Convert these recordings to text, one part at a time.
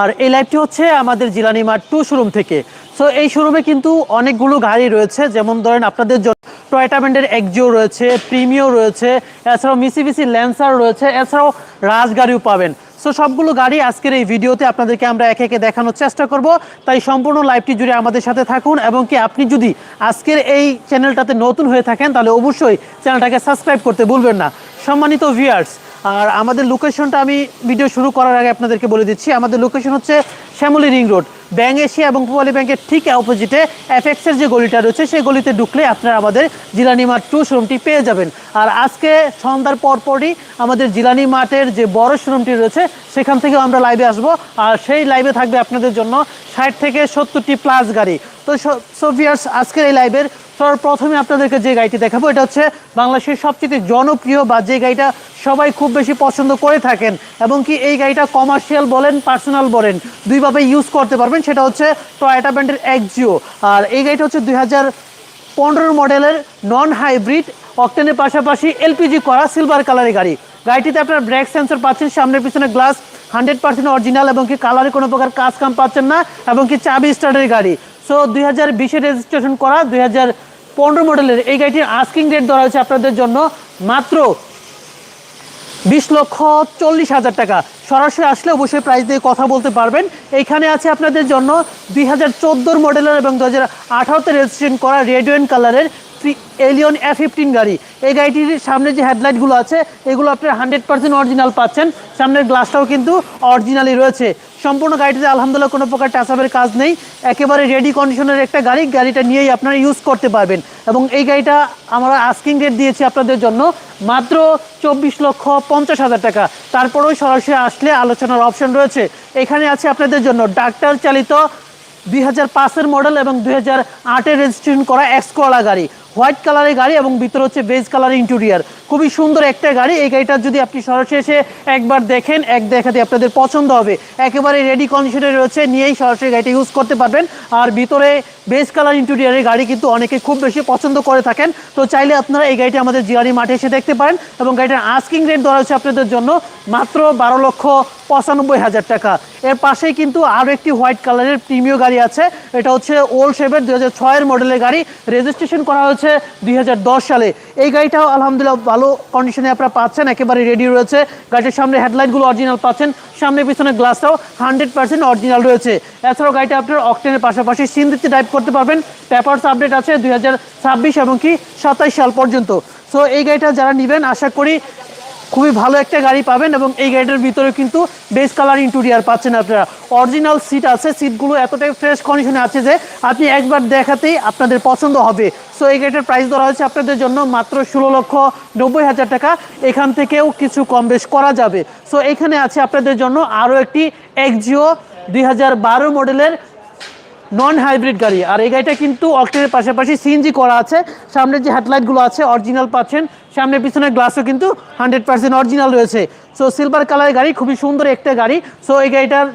আর এই লাইভটি হচ্ছে আমাদের জিলানি মার্ট টু শোরুম থেকে। সো এই শোরুমে কিন্তু অনেকগুলো গাড়ি রয়েছে, যেমন ধরেন আপনাদের জন্য টয়টা ব্র্যান্ডের একজিও রয়েছে প্রিমিও রয়েছে, এছাড়াও মিসি মিসিবিসি ল্যান্সার রয়েছে, এছাড়াও রাজগাড়িও পাবেন। সো সবগুলো গাড়ি আজকের এই ভিডিওতে আপনাদেরকে আমরা একে একে দেখানোর চেষ্টা করব। তাই সম্পূর্ণ লাইভটি জুড়ে আমাদের সাথে থাকুন এবং কি আপনি যদি আজকের এই চ্যানেলটাতে নতুন হয়ে থাকেন, তাহলে অবশ্যই চ্যানেলটাকে সাবস্ক্রাইব করতে ভুলবেন না। সম্মানিত ভিউয়ার্স আর আমাদের লোকেশনটা আমি ভিডিও শুরু করার আগে আপনাদেরকে বলে দিচ্ছি। আমাদের লোকেশন হচ্ছে Shyamoli ring road bank Asia এবং পুয়ালি ব্যাংকের ঠিক অপোজিটে এফএক্সের যে গলিটা রয়েছে, সেই গলিতে ঢুকলে আপনারা আমাদের জিলানি মাঠ টু শোরুমটি পেয়ে যাবেন। আর আজকে সন্ধ্যার পরপরই আমাদের জিলানি মাঠের যে বড় শোরুমটি রয়েছে, সেখান থেকে আমরা লাইভে আসব। আর সেই লাইভে থাকবে আপনাদের জন্য ষাট থেকে সত্তরটি প্লাস গাড়ি। তো সোভিয়ার্স আজকের এই লাইভের প্রথমে আপনাদেরকে যে গাড়িটি দেখাবো, এটা হচ্ছে বাংলাদেশের সবচেয়ে জনপ্রিয় বা যে গাড়িটা সবাই খুব বেশি পছন্দ করে থাকেন এবং কি এই গাড়িটা কমার্শিয়াল বলেন পার্সোনাল বলেন, দুইভাবে ইউজ করতে পারবেন, সেটা হচ্ছে টয়োটা ব্র্যান্ডের এক্সজিও আর এই গাড়িটা হচ্ছে দুই হাজার পনেরো মডেলের নন হাইব্রিড অকটেনের পাশাপাশি এলপিজি করা সিলভার কালারের গাড়ি। গাড়িটিতে আপনার ব্রেক সেন্সর পাচ্ছেন, সামনের পিছনে গ্লাস হান্ড্রেড পার্সেন্ট অরিজিনাল এবং কি কালারে কোনো প্রকার কাজ কাম পাচ্ছেন না এবং কি চাবি স্টার্টের গাড়ি। সো দুই হাজার বিশে রেজিস্ট্রেশন করা, দুই হাজার পনেরো মডেলের এই গাড়িটির আস্কিং রেট ধরা হয়েছে আপনাদের জন্য মাত্র বিশ লক্ষ চল্লিশ হাজার টাকা। সরাসরি আসলে অবশ্যই প্রাইস দিয়ে কথা বলতে পারবেন। এইখানে আছে আপনাদের জন্য দুই হাজার মডেলের এবং দু হাজার আঠারোতে রেজিস্ট্রেশন করা রেড অ্যান্ড কালারের এলিয়ন এ ফিফটিন গাড়ি। এই গাড়িটির সামনে যে হেডলাইটগুলো আছে, এগুলো আপনার হান্ড্রেড পার্সেন্ট অরিজিনাল পাচ্ছেন। সামনের গ্লাসটাও কিন্তু অরিজিনালি রয়েছে। সম্পূর্ণ গাড়িটিতে আলহামদুলিল্লাহ কোনো প্রকার টাচাপের কাজ নেই। একেবারে রেডি কন্ডিশনের একটা গাড়ি, গাড়িটা নিয়েই আপনারা ইউজ করতে পারবেন। এবং এই গাড়িটা আমরা আস্কিং রেট দিয়েছি আপনাদের জন্য মাত্র চব্বিশ লক্ষ পঞ্চাশ হাজার টাকা। তারপরেও সরাসরি আসলে আলোচনার অপশন রয়েছে। এখানে আছে আপনাদের জন্য ডাক্তার চালিত দুই হাজার পাঁচের মডেল এবং দুই হাজার আটের রেজিস্ট্রেশন করা এক্সকোয়ালা গাড়ি। হোয়াইট কালারের গাড়ি এবং ভিতরে হচ্ছে বেজ কালার ইন্টেরিয়ার খুবই সুন্দর একটা গাড়ি। এই গাড়িটা যদি আপনি সরাসরি এসে একবার দেখেন, এক দেখাতে আপনাদের পছন্দ হবে। একেবারে রেডি কন্ডিশনে রয়েছে, নিয়েই সরাসরি গাড়িটা ইউজ করতে পারবেন। আর ভিতরে বেজ কালার ইন্টেরিয়ারের গাড়ি কিন্তু অনেকে খুব বেশি পছন্দ করে থাকেন। তো চাইলে আপনারা এই গাড়িটি আমাদের জিআরই মাঠে এসে দেখতে পারেন এবং গাড়িটার আস্কিং রেট ধরা হচ্ছে আপনাদের জন্য মাত্র বারো লক্ষ পঁচানব্বই হাজার টাকা। এর পাশেই কিন্তু আরও একটি হোয়াইট কালারের প্রিমিয় গাড়ি আছে। এটা হচ্ছে ওল্ড শেপের দু হাজার মডেলের গাড়ি। রেজিস্ট্রেশন করা হয়েছে দুই হাজার দশ সালে। এই গাড়িটাও আলহামদুলিল্লাহ ভালো কন্ডিশনে আপনারা পাচ্ছেন একেবারে রেডি রয়েছে। গাড়িটার সামনে হেডলাইটগুলো অরিজিনাল পাচ্ছেন, সামনে পিছনে গ্লাসটাও হান্ড্রেড পার্সেন্ট অরিজিনাল রয়েছে। এছাড়াও গাড়িটা আপনার অকটেনের পাশাপাশি সিন্ধিতে ড্রাইভ করতে পারবেন। পেপারস আপডেট আছে দুই হাজার ছাব্বিশ এবং কি সাতাইশ সাল পর্যন্ত। সো এই গাড়িটা যারা নেবেন, আশা করি খুবই ভালো একটা গাড়ি পাবেন এবং এই গাড়িটার ভিতরে কিন্তু বেস কালার ইন্টেরিয়ার পাচ্ছেন আপনারা। অরিজিনাল সিট আছে সিটগুলো এতটাই ফ্রেশ কন্ডিশনে আছে যে আপনি একবার দেখাতেই আপনাদের পছন্দ হবে। সো এই গাড়িটার প্রাইস ধরা হয়েছে আপনাদের জন্য মাত্র ষোলো লক্ষ নব্বই হাজার টাকা। এখান থেকেও কিছু কম বেশ করা যাবে। সো এখানে আছে আপনাদের জন্য আরও একটি এক্সজিও দুই মডেলের নন হাইব্রিড গাড়ি। আর এই গাড়িটা কিন্তু অক্টেনের পাশাপাশি সিএনজি করা আছে। সামনে যে হেডলাইটগুলো আছে অরিজিনাল পাচ্ছেন। সামনে পিছনে গ্লাসও কিন্তু হান্ড্রেড পার্সেন্ট অরিজিনাল রয়েছে। সো সিলভার কালারের গাড়ি, খুবই সুন্দর একটা গাড়ি। সো এই গাড়িটার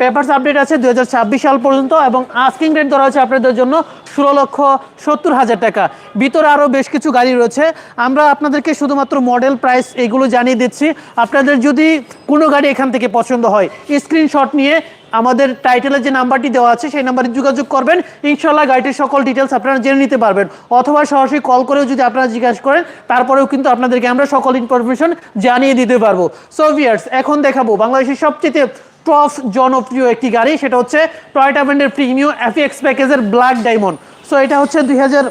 পেপারস আপডেট আছে দু হাজার ছাব্বিশ সাল পর্যন্ত এবং আস্কিং রেট ধরা হচ্ছে আপনাদের জন্য ষোলো লক্ষ সত্তর হাজার টাকা। ভিতরে আরও বেশ কিছু গাড়ি রয়েছে। আমরা আপনাদেরকে শুধুমাত্র মডেল প্রাইস এগুলো জানিয়ে দিচ্ছি। আপনাদের যদি কোনো গাড়ি এখান থেকে পছন্দ হয় স্ক্রিনশট নিয়ে আমাদের টাইটেলের যে নাম্বারটি দেওয়া আছে, সেই নাম্বারে যোগাযোগ করবেন। ইনশাল্লাহ গাড়িটির সকল ডিটেলস আপনারা জেনে নিতে পারবেন। অথবা সরাসরি কল করেও যদি আপনারা জিজ্ঞাসা করেন, তারপরেও কিন্তু আপনাদেরকে আমরা সকল ইনফরমেশন জানিয়ে দিতে পারব। সো ভিয়ার্স এখন দেখাবো বাংলাদেশের সবচেয়ে টপ জনপ্রিয় একটি গাড়ি। সেটা হচ্ছে টয়টা ব্র্যান্ডের প্রিমিয়াম এফএক্স প্যাকেজের ব্ল্যাক ডায়মন্ড সো এটা হচ্ছে দুই হাজার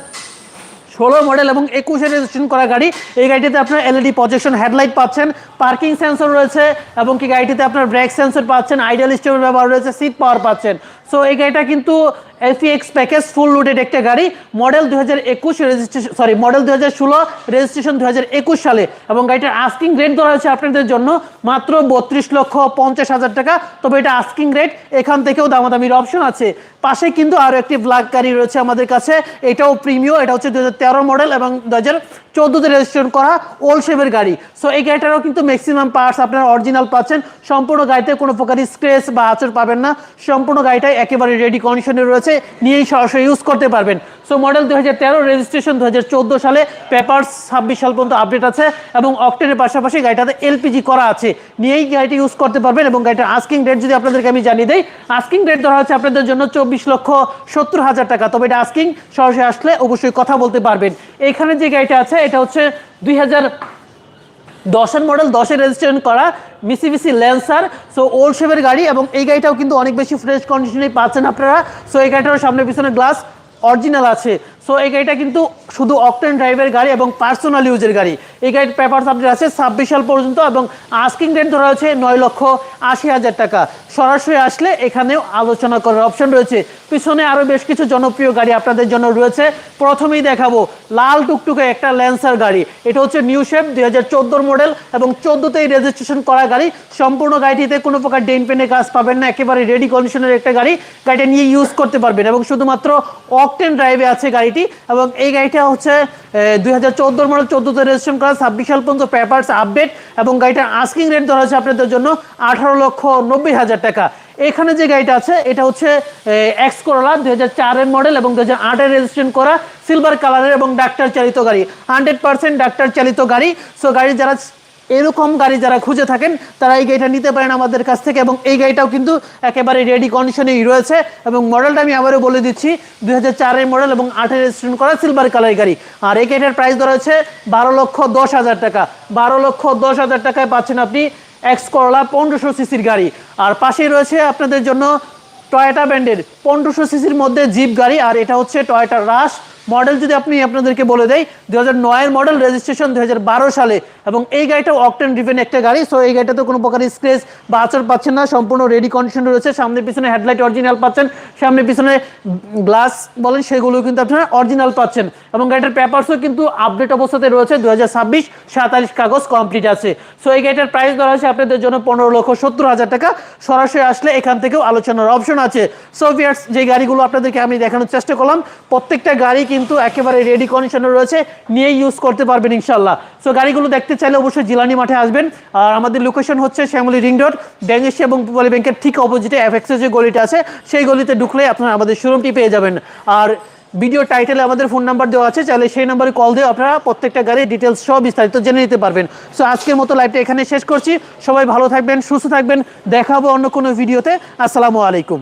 ষোলো মডেল এবং একুশে রেজিস্ট্রেশন করা গাড়ি। এই গাড়িটিতে আপনার এলইডি প্রজেকশন হেডলাইট পাচ্ছেন পার্কিং সেন্সর রয়েছে এবং কি গাড়িটিতে আপনার ব্রেক সেন্সর পাচ্ছেন আইডিয়াল স্টোরের ব্যবহার রয়েছে সিট পাওয়ার পাচ্ছেন। সো এই গাড়িটা কিন্তু এফিএক্স প্যাকেজ ফুল লোডেড একটা গাড়ি। মডেল দু হাজার একুশ রেজিস্ট্রেশন সরি মডেল দু হাজার ষোলো রেজিস্ট্রেশন দু হাজার একুশ সালে। এবং গাড়িটার আস্কিং রেট ধরা হয়েছে আপনাদের জন্য মাত্র বত্রিশ লক্ষ পঞ্চাশ হাজার টাকা। তবে এটা আস্কিং রেট এখান থেকেও দামাদামির অপশন আছে। পাশে কিন্তু আরও একটি ব্ল্যাক গাড়ি রয়েছে আমাদের কাছে। এটাও প্রিমিয় এটা হচ্ছে দু হাজার তেরো মডেল এবং দু হাজার চোদ্দোতে রেজিস্ট্রেশন করা ওল্ড শেপের গাড়ি। সো এই গাড়িটারও কিন্তু ম্যাক্সিমাম পার্টস আপনারা অরিজিনাল পাচ্ছেন। সম্পূর্ণ গাড়িতে কোনো প্রকার স্ক্রেচ বা আচর পাবেন না। সম্পূর্ণ গাড়িটাই একেবারে রেডি কন্ডিশনে রয়েছে। নিয়েই সরাসরি ইউজ করতে পারবেন। সো মডেল দু হাজার তেরো রেজিস্ট্রেশন দু হাজার চোদ্দ সালে পেপার্স ছাব্বিশ সাল পর্যন্ত আপডেট আছে এবং অক্টেনের পাশাপাশি গাড়িটাতে এলপিজি করা আছে। নিয়েই গাড়িটি ইউজ করতে পারবেন এবং গাড়িটার আস্কিং রেট যদি আপনাদেরকে আমি জানিয়ে দিই আস্কিং রেট ধরা হচ্ছে আপনাদের জন্য চব্বিশ লক্ষ সত্তর হাজার টাকা। তবে এটা আস্কিং সরাসরি আসলে অবশ্যই কথা বলতে পারবেন। এখানে যে গাড়িটা আছে, এটা হচ্ছে দুই হাজার দশের মডেল দশে রেজিস্ট্রেশন করা মিসিবিসি ল্যান্সার সো ওল্ড শেপের গাড়ি এবং এই গাড়িটাও কিন্তু অনেক বেশি ফ্রেশ কন্ডিশনে পাচ্ছেন আপনারা। সো এই গাড়িটার সামনে পিছনে গ্লাস অরিজিনাল আছে। সো এই গাড়িটা কিন্তু শুধু অকটেন ড্রাইভের গাড়ি এবং পার্সোনাল ইউজের গাড়ি। এই গাড়ির পেপার আপডেট আছে ছাব্বিশ সাল পর্যন্ত এবং আস্কিং রেট ধরা হয়েছে নয় লক্ষ আশি হাজার টাকা। সরাসরি আসলে এখানেও আলোচনা করার অপশন রয়েছে। পিছনে আরও বেশ কিছু জনপ্রিয় গাড়ি আপনাদের জন্য রয়েছে। প্রথমেই দেখাবো লাল টুকটুকে একটা ল্যান্সার গাড়ি। এটা হচ্ছে নিউ শেপ দুই হাজার চোদ্দোর মডেল এবং চোদ্দোতেই রেজিস্ট্রেশন করা গাড়ি। সম্পূর্ণ গাড়িটিতে কোনো প্রকার ডেন পেনে কাজ পাবেন না। একেবারে রেডি কন্ডিশনের একটা গাড়ি। গাড়িটা নিয়ে ইউজ করতে পারবেন এবং শুধুমাত্র অকটেন ড্রাইভে আছে গাড়িটি এবং এই গাড়িটা হচ্ছে দুই হাজার চোদ্দোর মডেল চোদ্দোতে রেজিস্ট্রেশন করা ছাব্বিশ সাল পর্যন্ত পেপার্স আপডেট এবং গাড়িটার আস্কিং রেট ধরা হচ্ছে আপনাদের জন্য আঠারো লক্ষ নব্বই হাজার টাকা। এখানে যে গাড়িটা আছে, এটা হচ্ছে এক্স করোলা দুই হাজার মডেল এবং দু হাজার আটের রেজিস্ট্রেশন করা সিলভার কালারের এবং ডাক্তার চালিত গাড়ি। হান্ড্রেড পার্সেন্ট ডাক্তার চালিত গাড়ি। সো গাড়ি যারা এরকম গাড়ি যারা খুঁজে থাকেন, তারা এই গাড়িটা নিতে পারেন আমাদের কাছ থেকে এবং এই গাড়িটাও কিন্তু একেবারে রেডি কন্ডিশনেই রয়েছে এবং মডেলটা আমি আবারও বলে দিচ্ছি, দুই হাজার মডেল এবং আটের রেজিস্ট্রেশন করা সিলভার কালারের গাড়ি। আর এই গাড়িটার প্রাইস ধরা হচ্ছে বারো লক্ষ দশ হাজার টাকা। বারো লক্ষ দশ হাজার টাকায় পাচ্ছেন আপনি এক্স করলা পনেরোশো সিসির গাড়ি। আর পাশেই রয়েছে আপনাদের জন্য টয়োটা ব্র্যান্ডের পনেরোশো সিসির মধ্যে জিপ গাড়ি, আর এটা হচ্ছে টয়োটা রাশ মডেল যদি আপনি আপনাদেরকে বলে দেয় দু হাজার নয়ের মডেল রেজিস্ট্রেশন দু হাজার বারো সালে। এবং এই গাড়িটা অকটেন ড্রিভেন একটা গাড়ি সো এই গাড়িটাতে কোনো প্রকার স্ক্রেচ বা আচর পাচ্ছেন না, সম্পূর্ণ রেডি কন্ডিশন রয়েছে। সামনে পিছনে হেডলাইট অরিজিনাল পাচ্ছেন, সামনে পিছনে গ্লাস বলেন সেগুলো কিন্তু আপনারা অরিজিনাল পাচ্ছেন। এবং গাড়িটার পেপারসও কিন্তু আপডেট অবস্থাতে রয়েছে দু হাজার ছাব্বিশ সাতাশ কাগজ কমপ্লিট আছে। সো এই গাড়িটার প্রাইস ধরা হয়েছে আপনাদের জন্য পনেরো লক্ষ সত্তর হাজার টাকা। সরাসরি আসলে এখান থেকেও আলোচনার অপশন আছে। সো ভিয়ার্স যে গাড়িগুলো আপনাদেরকে আমি দেখানোর চেষ্টা করলাম, প্রত্যেকটা গাড়ি কিন্তু একেবারে রেডি কন্ডিশনে রয়েছে নিয়ে ইউজ করতে পারবেন ইনশাল্লাহ সো গাড়িগুলো দেখতে চাইলে অবশ্যই জিলানি মাঠে আসবেন। আর আমাদের লোকেশন হচ্ছে শ্যামলী রিং রোড ব্যাঙ্গেশি এবং পুবালি ব্যাংকের ঠিক অপোজিটে এফএক্সের যে গলিটা আছে, সেই গলিতে ঢুকলে আপনারা আমাদের শোরুমটি পেয়ে যাবেন। আর ভিডিও টাইটেলে আমাদের ফোন নাম্বার দেওয়া আছে, চাইলে সেই নাম্বারে কল দিয়ে আপনারা প্রত্যেকটা গাড়ির ডিটেলস সব বিস্তারিত জেনে নিতে পারবেন। সো আজকের মতো লাইভটা এখানে শেষ করছি। সবাই ভালো থাকবেন, সুস্থ থাকবেন। দেখাবো অন্য কোনো ভিডিওতে আসসালামু আলাইকুম।